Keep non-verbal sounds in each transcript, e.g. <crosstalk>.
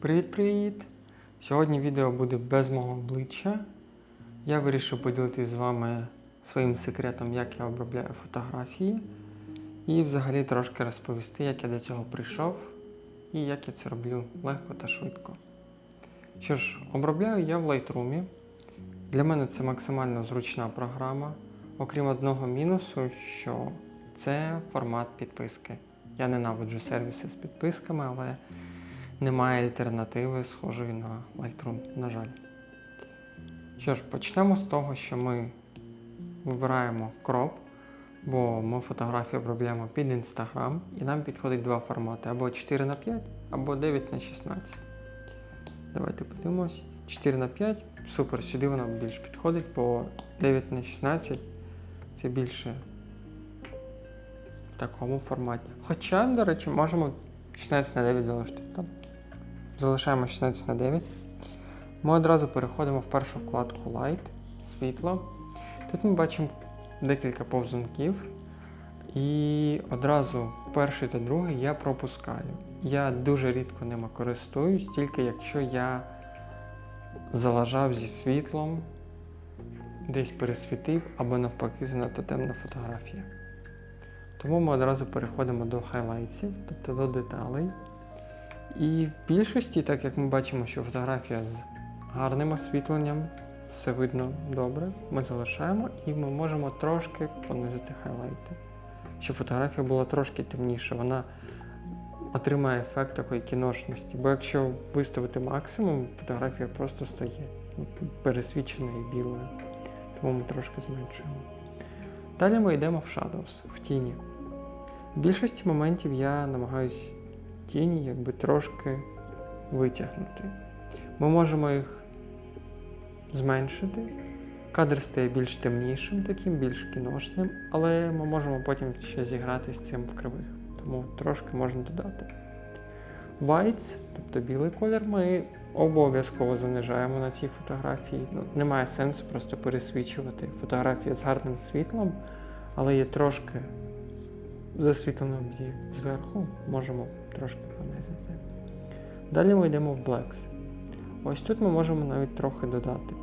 Привіт-привіт! Сьогодні відео буде без мого обличчя. Я вирішив поділитися з вами своїм секретом, як я обробляю фотографії, і взагалі трошки розповісти, як я до цього прийшов і як я це роблю легко та швидко. Що ж, обробляю я в Lightroom. Для мене це максимально зручна програма, окрім одного мінусу, що це формат підписки. Я ненавиджу сервіси з підписками, але немає альтернативи схожої на Lightroom, на жаль. Що ж, почнемо з того, що ми вибираємо кроп, бо ми фотографію обробляємо під Instagram, і нам підходить два формати: або 4 на 5 або 9 на 16 Давайте подивимось. 4 на 5 супер, сюди воно більш підходить, бо 9 на 16 це більше в такому форматі. Хоча, до речі, можемо 16 на 9 залишити. Там. Залишаємо 16 на 9. Ми одразу переходимо в першу вкладку Light, світло. Тут ми бачимо декілька повзунків. І одразу перший та другий я пропускаю. Я дуже рідко ними користуюсь, тільки якщо я залажав зі світлом, десь пересвітив або навпаки занадто темна фотографія. Тому ми одразу переходимо до хайлайтсів, тобто до деталей. І в більшості, так як ми бачимо, що фотографія з гарним освітленням, все видно добре, ми залишаємо і ми можемо трошки понизити хайлайти. Щоб фотографія була трошки темніша, вона отримає ефект такої кіношності. Бо якщо виставити максимум, фотографія просто стає ну, пересвіченою і білою. Тому ми трошки зменшуємо. Далі ми йдемо в Shadows, в тіні. В більшості моментів я намагаюсь тіні якби трошки витягнути. Ми можемо їх зменшити. Кадр стає більш темнішим, таким, більш кіношним, але ми можемо потім ще зіграти з цим в кривих. Тому трошки можна додати. Whites, тобто білий колір, ми обов'язково занижаємо на цій фотографії. Ну, немає сенсу просто пересвічувати фотографію з гарним світлом, але є трошки засвітлено об'єкт зверху, можемо трошки понизити. Далі ми йдемо в Blacks. Ось тут ми можемо навіть трохи додати,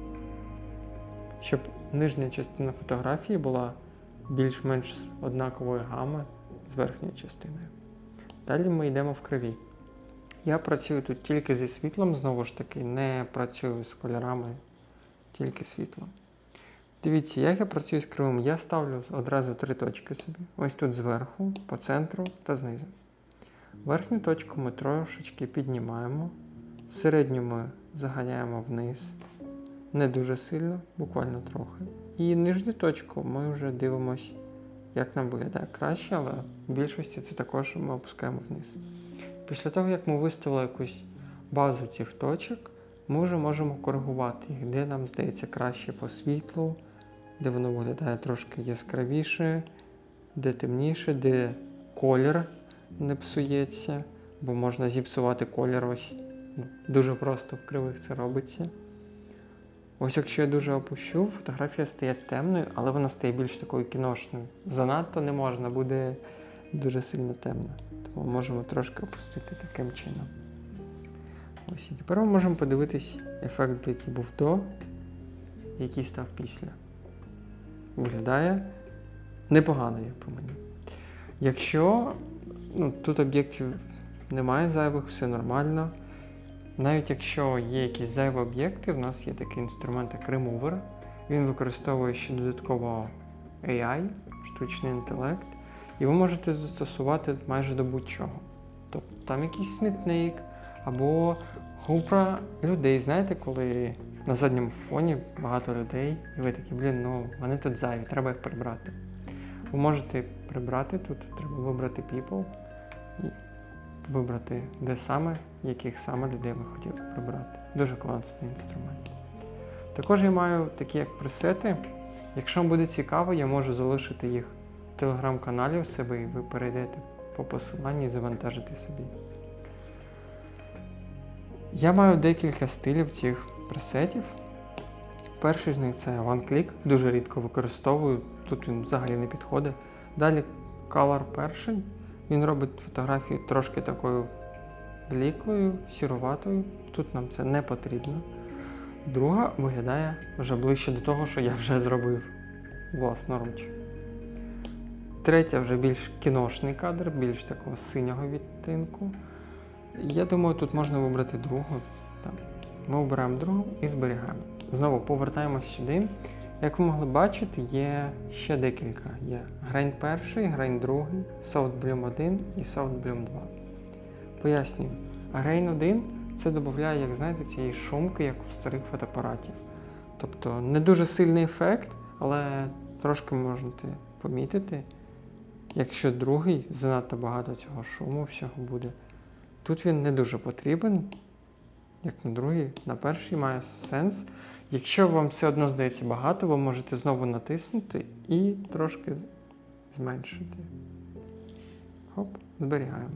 щоб нижня частина фотографії була більш-менш однакової гами з верхньою частиною. Далі ми йдемо в криві. Я працюю тут тільки зі світлом, знову ж таки, не працюю з кольорами, тільки світлом. Дивіться, як я працюю з кривим. Я ставлю одразу три точки собі. Ось тут зверху, по центру та знизу. Верхню точку ми трошечки піднімаємо, середню ми заганяємо вниз, не дуже сильно, буквально трохи. І нижню точку ми вже дивимося, як нам виглядає краще, але в більшості це також ми опускаємо вниз. Після того, як ми виставили якусь базу цих точок, ми вже можемо коригувати їх, де нам здається краще по світлу, де воно виглядає трошки яскравіше, де темніше, де колір не псується, бо можна зіпсувати колір ось. Ну, Дуже просто в кривих це робиться. Ось якщо я дуже опущу, фотографія стає темною, але вона стає більш такою кіношною. Занадто не можна, буде дуже сильно темно. Тому можемо трошки опустити таким чином. Ось і тепер ми можемо подивитись ефект, який був до, який став після. Виглядає непогано, як по мені. Якщо ну, тут об'єктів немає зайвих, все нормально. Навіть якщо є якісь зайві об'єкти, в нас є такий інструмент, як Remover. Він використовує ще додатково AI, штучний інтелект, і ви можете застосувати майже до будь-чого. Тобто там якийсь смітник або група людей. Знаєте, коли на задньому фоні багато людей, і ви такі, блін, ну вони тут зайві, треба їх прибрати. Ви можете прибрати тут, треба вибрати people і вибрати, де саме, яких саме людей ви хотіли прибрати. Дуже класний інструмент. Також я маю такі як пресети. Якщо вам буде цікаво, я можу залишити їх в телеграм-каналі у себе, і ви перейдете по посиланню і завантажите собі. Я маю декілька стилів цих пресетів. Перший з них це One Click, дуже рідко використовую, тут він взагалі не підходить. Далі Color перший. Він робить фотографію трошки такою бліклою, сіруватою. Тут нам це не потрібно. Друга виглядає вже ближче до того, що я вже зробив власноруч. Третя вже більш кіношний кадр, більш такого синього відтинку. Я думаю, тут можна вибрати другу. Так. Ми обираємо другу і зберігаємо. Знову повертаємось сюди. Як ви могли бачити, є ще декілька. Є грань перший, грань другий, Soft Bloom 1 і Soft Bloom 2. Пояснюю, Grain 1 це додає, як знаєте, цієї шумки, як у старих фотоапаратів. Тобто не дуже сильний ефект, але трошки можете помітити, якщо другий занадто багато цього шуму всього буде. Тут він не дуже потрібен, як на другий, на перший має сенс. Якщо вам все одно здається багато, ви можете знову натиснути і трошки зменшити. Хоп, зберігаємо.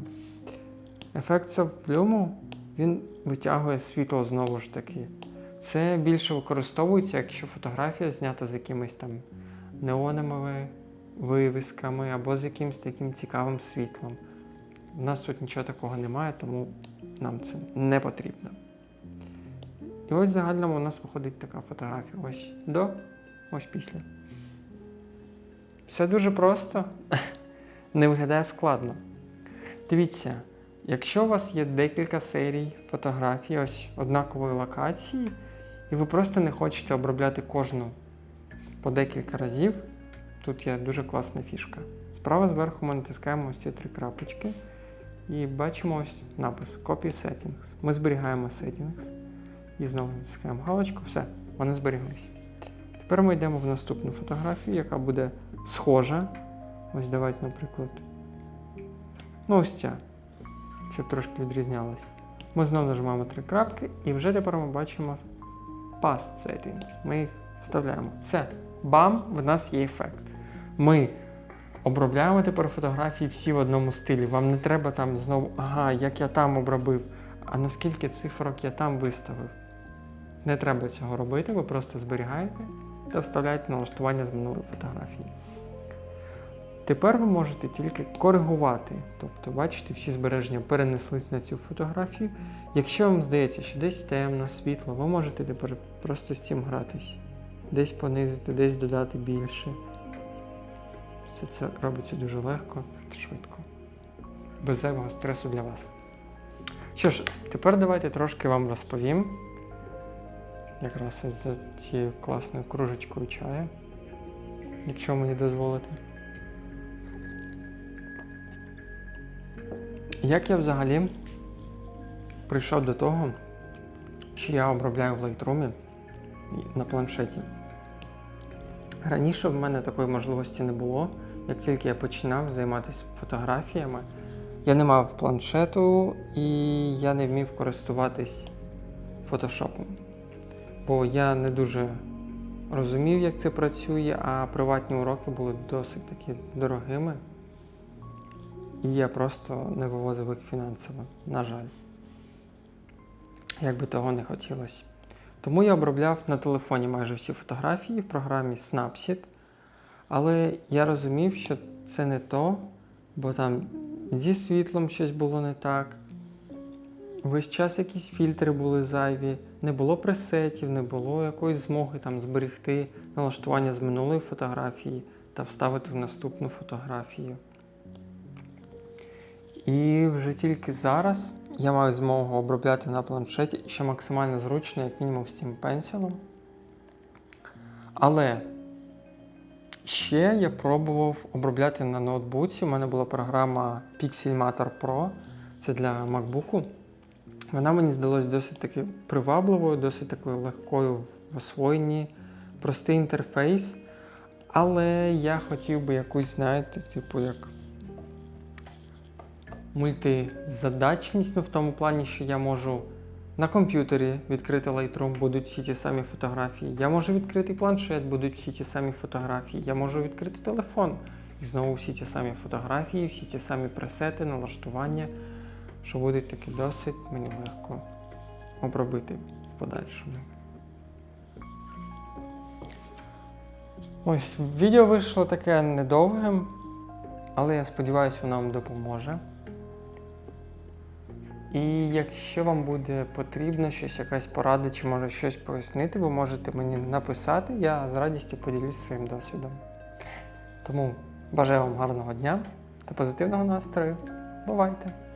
Ефект совплюму, він витягує світло знову ж таки. Це більше використовується, якщо фотографія знята з якимись там неоновими вивісками або з якимось таким цікавим світлом. У нас тут нічого такого немає, тому нам це не потрібно. І ось в загальному у нас виходить така фотографія. Ось до, ось після. Все дуже просто, <laughs> не виглядає складно. Дивіться, якщо у вас є декілька серій фотографій, ось однакової локації, і ви просто не хочете обробляти кожну по декілька разів, тут є дуже класна фішка. Справа зверху ми натискаємо ось ці три крапочки і бачимо ось напис Copy Settings. Ми зберігаємо Settings. І знову натискаємо галочку, все, вони зберіглися. Тепер ми йдемо в наступну фотографію, яка буде схожа. Ось давайте, наприклад. Ну, ось ця, щоб трошки відрізнялась. Ми знову нажимаємо три крапки, і вже тепер ми бачимо Past Settings. Ми їх вставляємо. Все, бам, в нас є ефект. Ми обробляємо тепер фотографії всі в одному стилі. Вам не треба там знову, ага, як я там обробив, а наскільки цифрок я там виставив. Не треба цього робити, ви просто зберігаєте та вставляєте налаштування з минулої фотографії. Тепер ви можете тільки коригувати. Тобто, бачите, всі збереження перенеслись на цю фотографію. Якщо вам здається, що десь темно, світло, ви можете тепер просто з цим гратись. Десь понизити, десь додати більше. Все це робиться дуже легко та швидко. Без зайвого стресу для вас. Що ж, тепер давайте трошки вам розповім. Якраз ось за цією класною кружечкою чаю, якщо мені дозволите. Як я взагалі прийшов до того, що я обробляю в Lightroom на планшеті. Раніше в мене такої можливості не було. Як тільки я починав займатися фотографіями, я не мав планшету і я не вмів користуватись фотошопом. Бо я не дуже розумів, як це працює, а приватні уроки були досить таки дорогими. І я просто не вивозив їх фінансово, на жаль. Як би того не хотілося. Тому я обробляв на телефоні майже всі фотографії в програмі Snapseed. Але я розумів, що це не то, бо там зі світлом щось було не так. Весь час якісь фільтри були зайві, не було пресетів, не було якоїсь змоги там зберегти налаштування з минулої фотографії та вставити в наступну фотографію. І вже тільки зараз я маю змогу обробляти на планшеті, що максимально зручно, як мінімум з цим пенсілом. Але ще я пробував обробляти на ноутбуці. У мене була програма Pixelmator Pro, це для MacBook. Вона мені здалась досить таки привабливою, досить такою легкою в освоєнні, простий інтерфейс. Але я хотів би якусь, знаєте, типу, як мультизадачність, ну в тому плані, що я можу на комп'ютері відкрити Lightroom, будуть всі ті самі фотографії. Я можу відкрити планшет, будуть всі ті самі фотографії. Я можу відкрити телефон. І знову всі ті самі фотографії, всі ті самі пресети, налаштування, що будуть таки досить мені легко обробити в подальшому. Ось відео вийшло таке недовгим, але я сподіваюся, воно вам допоможе. І якщо вам буде потрібно щось, якась порада, чи може щось пояснити, ви можете мені написати, я з радістю поділюсь своїм досвідом. Тому бажаю вам гарного дня та позитивного настрою. Бувайте!